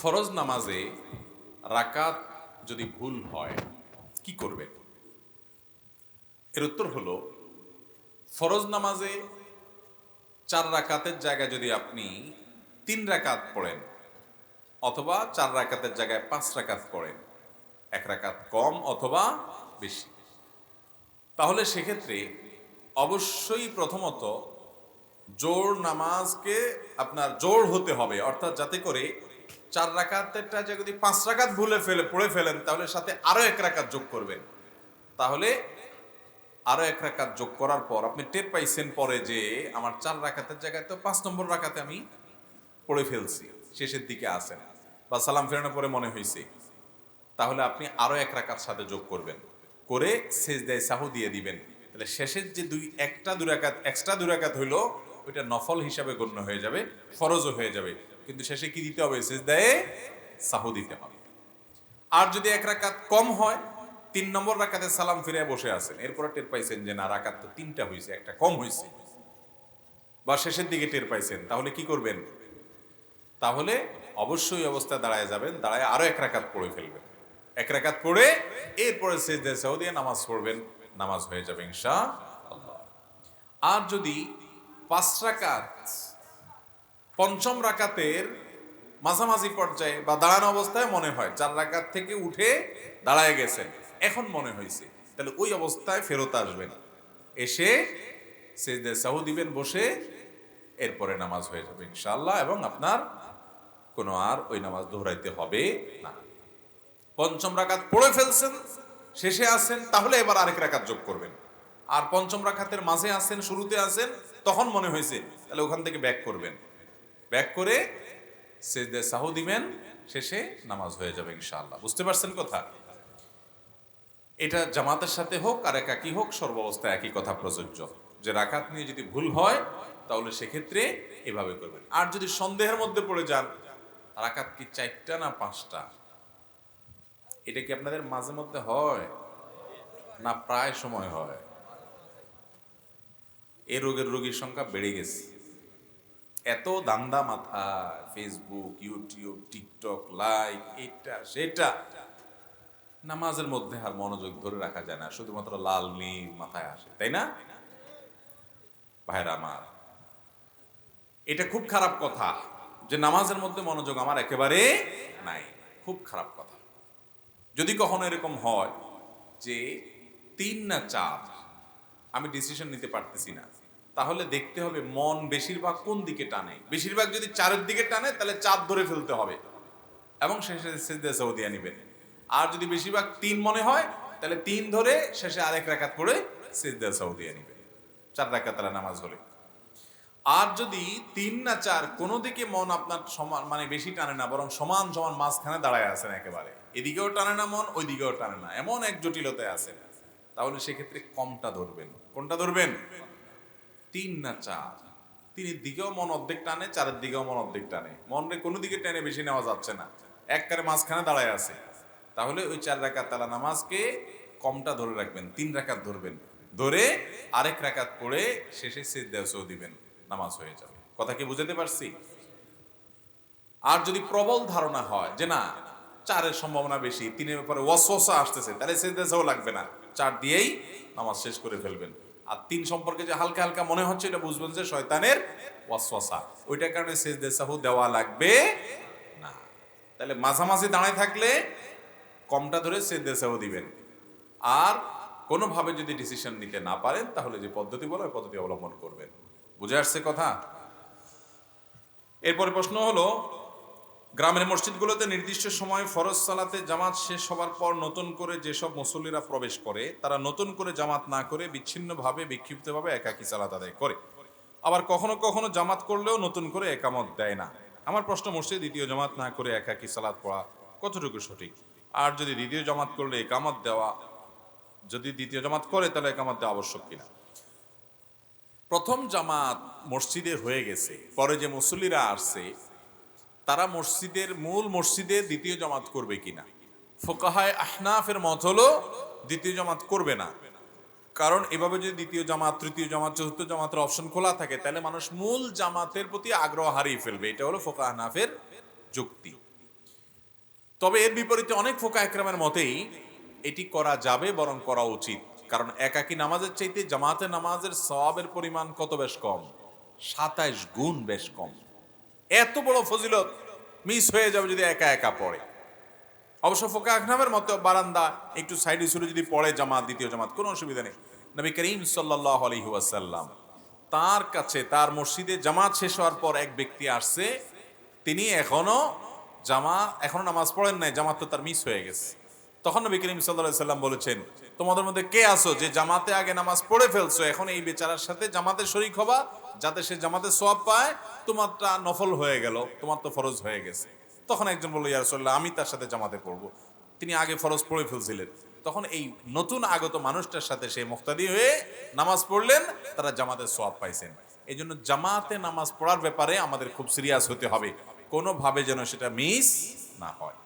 ফরজ নামাজে রাকাত যদি ভুল হয়, কি করবে? এর উত্তর হলো, ফরজ নামাজে চার রাকাতের জায়গায় যদি আপনি তিন রাকাত পড়েন অথবা চার রাকাতের জায়গায় পাঁচ রাকাত পড়েন, এক রাকাত কম অথবা বেশি। তাহলে সেক্ষেত্রে অবশ্যই প্রথমত জোর নামাজকে আপনার জোর হতে হবে, অর্থাৎ যাতে করে চার রাকাতেরটা যদি পাঁচ রাকাত ভুলে ফেলে, পড়ে ফেলেন, তাহলে সাথে আরও এক রাকাত যোগ করবেন। তাহলে আরও এক রাকাত যোগ করার পর আপনি টের পাইছেন পরে যে আমার চার রাকাতের জায়গায় তো পাঁচ নম্বর রাকাতে আমি পড়ে ফেলছি, শেষের দিকে আসেন বা সালাম ফেরানোর পরে মনে হয়েছে তাহলে আপনি আরও এক রাকাত সাথে যোগ করবেন। করে শেষ দেয় সাহু দিয়ে দিবেন। তাহলে শেষের যে দুই, একটা দুরাকাত এক্সট্রা দুরাকাত হইল, ওইটা নফল হিসাবে গণ্য হয়ে যাবে, ফরজও হয়ে যাবে। কিন্তু শেষে কি দিতে হবে? শেষ দেয় সাহু দিতে হবে। আর যদি এক রাকাত কম হয়, তিন নম্বর রাকাতে সালাম ফিরে বসে আছেন। এরপরে টের পাইছেন যে না, রাকাত তো তিনটা হয়েছে একটা কম হয়েছে বা শেষের দিকে টের পাইছেন, তাহলে কি করবেন? তাহলে অবশ্যই অবস্থায় দাঁড়ায় যাবেন, দাঁড়ায় আরও এক রাকাত পড়ে ফেলবেন। এক রাকাত পড়ে এরপরে শেষ দেশাও দিয়ে নামাজ পড়বেন, নামাজ হয়ে যাবে ইনশা আর যদি পাঁচ রাকাত পঞ্চম রাকাতের মাঝামাঝি পর্যায়ে বা দাঁড়ানো অবস্থায় মনে হয়, চার রাকাত থেকে উঠে দাঁড়ায় গেছেন এখন মনে হয়েছে, তাহলে ওই অবস্থায় ফেরত আসবেন। এসে সেজদে সাহু দিবেন, বসে এরপরে নামাজ হয়ে যাবে ইনশাল্লাহ এবং আপনার কোনো আর ওই নামাজ দোহরাইতে হবে না। পঞ্চম রাকাত পড়ে ফেলছেন, শেষে আসেন, তাহলে এবার আরেক রাকাত যোগ করবেন। আর পঞ্চম রাকাতের মাঝে আসেন, শুরুতে আসেন, তখন মনে হয়েছে, তাহলে ওখান থেকে ব্যাক করবেন। ব্যাক করে সাহু দিবেন, শেষে নামাজ হয়ে যাবে ইনশাআল্লাহ। বুঝতে পারছেন কথা? এটা জামাতের সাথে হোক আর একাকি হোক, সর্বাবস্থায় একই কথা প্রযোজ্য। যে রাকাত নিয়ে যদি ভুল হয়, তাহলে সেক্ষেত্রে এভাবে করবেন। আর যদি সন্দেহের মধ্যে পড়ে যান, রাকাত কি চারটা না পাঁচটা? এটা কি আপনাদের মাঝে মধ্যে হয়? না, প্রায় সময় হয়? এই রোগের রোগীর সংখ্যা বেড়ে গেছে। এত দান্দা মাথা ফেসবুক ইউটিউব টিকটক লাইক এটা, সেটা নামাজের মধ্যে আর মনোযোগ ধরে রাখা যায় না, শুধুমাত্র লাল নীল মাথায় আসে, তাই না? ভাইরা আমার, এটা খুব খারাপ কথা যে নামাজের মধ্যে মনোযোগ আমার একেবারে নাই, খুব খারাপ কথা। যদি কখনো এরকম হয় যে তিন না চার, আমি ডিসিশন নিতে পারতেছি না তাহলে দেখতে হবে মন বেশিরভাগ কোন দিকে টানে। বেশিরভাগ যদি চারের দিকে টানে, তাহলে চাঁদ ধরে ফেলতে হবে। এবং শেষে সেজদা সৌদিয়া নিবেন। আর যদি বেশিরভাগ তিন মনে হয়, তাহলে তিন ধরে শেষে আরেক রাকাত পড়ে সেজদা সৌদিয়া নিবেন। চার রাকাত তারা নামাজ হলে। আর যদি তিন না চার, কোনো দিকে মন আপনার সমান মানে বেশি টানে না, বরং সমান সমান মাঝখানে দাঁড়ায় আছেন একেবারে। এদিকেও টানে না মন, ওইদিকেও টানে না। এমন এক জটিলতায় আছেন। তাহলে সেক্ষেত্রে কমটা ধরবেন। কোনটা ধরবেন? তিন না চার। তিনের দিকেও মন অর্ধেক টানে, চারের দিকেও মন অর্ধেক টানে। মনে কোনো দিকে টেনে বেশি নেওয়া যাচ্ছে না। একবারে মাঝখানে দাঁড়ায় আছে। তাহলে ওই চার রাকাত তালা নামাজকে কমটা ধরে রাখবেন, তিন রাকাত ধরবেন। ধরে আরেক রাকাত পড়ে শেষে সিদ্ধাসও দিবেন, নামাজ হয়ে যাবে। কথা কি বুঝাতে পারছি? আর যদি প্রবল ধারণা হয় যে না, চারের সম্ভাবনা বেশি, তিনের ব্যাপারে ওয়াসওয়াসা আসতেছে, তাহলে সিদ্ধাসও লাগবে না। চার দিয়েই নামাজ শেষ করে ফেলবেন। আর তিন সম্পর্কে যে হালকা হালকা মনে হচ্ছে, এটা বুঝবেন যে শয়তানের ওয়াসওয়াসা। ওইটার কারণে শেষ দেশাহু দেওয়া লাগবে না। তাহলে মাঝামাঝি দাঁড়ায় থাকলে কমটা ধরে শেষ দেশাহু দিবেন। আর কোনোভাবে যদি ডিসিশন নিতে না পারেন, তাহলে যে পদ্ধতি বলো, ওই পদ্ধতি অবলম্বন করবেন। বুঝে আসছে কথা? এরপরে প্রশ্ন হলো গ্রামের মসজিদগুলোতে নির্দিষ্ট সময় ফরজ সালাতে জামাত শেষ হবার পর নতুন করে যেসব মুসল্লিরা প্রবেশ করে, তারা নতুন করে জামাত না করে বিচ্ছিন্নভাবে, বিক্ষিপ্তভাবে একাকী সালাত আদায় করে। আবার কখনো কখনো জামাত করলেও নতুন করে একামত দেয় না। আমার প্রশ্ন, মসজিদ দ্বিতীয় জামাত না করে একাকী সালাত পড়া কতটুকু সঠিক? আর যদি দ্বিতীয় জামাত করলে একামত দেওয়া, যদি দ্বিতীয় জামাত করে, তাহলে একামত দেওয়া আবশ্যক কিনা? প্রথম জামাত মসজিদে হয়ে গেছে, পরে যে মুসল্লিরা আসছে তারা মসজিদের মূল মসজিদে দ্বিতীয় জমাত করবে কিনা? ফোকাহায় আহনাফের মত হলো দ্বিতীয় জমাত করবে না। কারণ এভাবে যদি দ্বিতীয় জামাত, তৃতীয় জামাত, চতুর্থ জামাতের অপশন খোলা থাকে, তাহলে মানুষ মূল জামাতের প্রতি আগ্রহ হারিয়ে ফেলবে। এটা হলো ফোকা আহনাফের যুক্তি। তবে এর বিপরীতে অনেক ফোকা একরামের মতেই এটি করা যাবে, বরং করা উচিত। কারণ একাকি নামাজের চাইতে জামাতে নামাজের সওয়াবের পরিমাণ কত বেশ কম? সাতাইশ গুণ বেশ কম। এত বড় ফজিলত মিস হয়ে যাবে যদি একা একা পড়ে। অবশ্য ফোকা আখনামের মতো বারান্দা একটু সাইডে সুরে যদি পড়ে জামাত, দ্বিতীয় জামাত, কোনো অসুবিধা নেই। নবী করিম সাল্লাহ আলহি ওয়াসাল্লাম তার কাছে, তার মসজিদে জামাত শেষ হওয়ার পর এক ব্যক্তি আসছে, তিনি এখনও জামা এখনও নামাজ পড়েন নাই, জামাত তো তার মিস হয়ে গেছে। তখন নবী করিম সাল্লাহ সাল্লাম বলেছেন, তোমাদের মধ্যে কে আসো যে জামাতে আগে নামাজ পড়ে ফেলছো? এখন এই বেচারার সাথে জামাতে শরিক হবা, যাতে সে জামাতে সওয়াব পায় তোমারটা নফল হয়ে গেল, তোমার তো ফরজ হয়ে গেছে। তখন একজন বলল ইয়ারসল্লাহ আমি তার সাথে জামাতে পড়ব। তিনি আগে ফরজ পড়ে ফেলছিলেন। তখন এই নতুন আগত মানুষটার সাথে সেই মুক্তাদি হয়ে নামাজ পড়লেন, তারা জামাতে সোয়াব পাইছেন। এই জন্য জামাতে নামাজ পড়ার ব্যাপারে আমাদের খুব সিরিয়াস হতে হবে। কোনোভাবে যেন সেটা মিস না হয়।